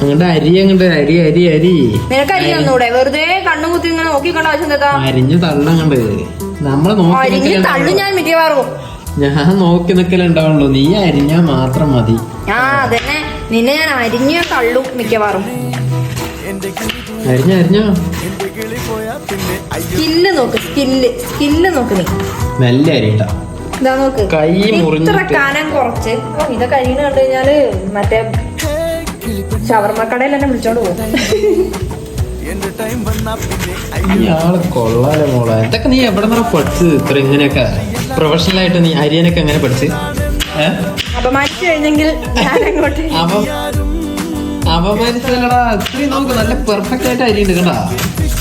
അങ്ങോട്ട് അരി അങ്ങോട്ട് അരി അരി അരി. നിനക്ക് അരി തന്നൂടെ? വെറുതെ കണ്ണും കുത്തി ഇങ്ങനെ നോക്കിക്കണ്ട ആവശ്യം എന്താ അരിഞ്ഞു തള്ളങ്ങണ്ട് നമ്മൾ നോക്കി അരിഞ്ഞ്. തള്ളു ഞാൻ മിക്കവാറും. ഞാൻ നോക്കി നിക്കലുണ്ടാവുള്ളൂ നീ അരിഞ്ഞാ മാത്രം മതി. ആ അതന്നെ. നിന്നെ ഞാൻ അരിഞ്ഞ തള്ളു മിക്കവാറും. അരിഞ്ഞ അരിഞ്ഞോ? സ്കില്ല് നോക്ക് സ്കില്ല്. സ്കില്ല് നോക്ക് നീ. നല്ല അരിട്ട. ഇതാ നോക്ക്. കൈ ഇത്ര കാനം കനം കുറച്ച്. ഓ, ഇതൊക്കെ അരിയണ കണ്ടു കഴിഞ്ഞാൽ മറ്റേ ഷവർമ്മ കടയിൽ എന്നെ വിളിച്ചോണ്ട് പോകും. ഇയാൾ കൊള്ളാലോ മോളെ. ഇതൊക്കെ നീ എവിടെ നിന്നാ പഠിച്ചത്? ഇത്ര ഇങ്ങനെയൊക്കെ പ്രൊഫഷണൽ ആയിട്ട് നീ അരിയനൊക്കെ എങ്ങനെ പഠിച്ച്? അപമാനിച്ചു കഴിഞ്ഞെങ്കിൽ അപമാനിച്ചല്ലടാ. ഇത്രയും നമുക്ക് നല്ല പെർഫെക്റ്റ് ആയിട്ട് അരിയുണ്ട് കണ്ടാ.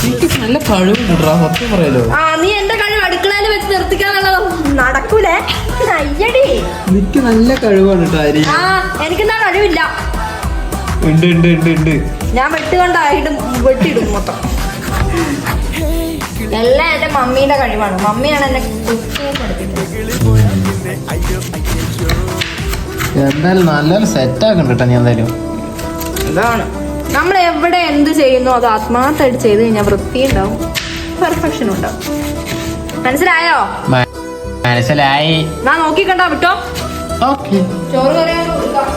എനിക്ക് നല്ല കഴിവുണ്ട് കേട്ടോ സത്യം പറയാലോ. ആ നീ എന്റെ കഴിവ് അടുക്കളയിൽ വെച്ച് നിർത്തിക്കാന്നുള്ളതോ നടക്കൂലേ? അയ്യടി. എനിക്ക് നല്ല കഴിവാണ് കേട്ടോ അരി. ആ എനിക്കെന്താ കഴിവില്ല. ഉണ്ട് ഉണ്ട് ഉണ്ട് ഉണ്ട്. ഞാൻ വെട്ടുകൊണ്ടായിട്ടും വെട്ടിയിടും മൊത്തം. എല്ലാം എന്റെ മമ്മീന്റെ കഴിവാണ്. മമ്മിയാണ് എന്നെ കുക്കിംഗ് പഠിപ്പിച്ചത് എന്തായാലും നല്ലൊരു സെറ്റ് ആക്കണ്ട ഞാൻ എന്തായാലും. അതാണ്. നമ്മൾ എവിടെ എന്ത് ചെയ്യുന്നു അത് ആത്മാർത്ഥമായിട്ട് ചെയ്ത് കഴിഞ്ഞാൽ വൃത്തി ഉണ്ടാവും. പെർഫെക്ഷൻ ഉണ്ടാവും. മനസ്സിലായോ? മനസ്സിലായി. ഞാൻ നോക്കിക്കണ്ട വിട്ടോ? ഓക്കെ. ചോറ് കറിയാൻ കൊടുക്കാം.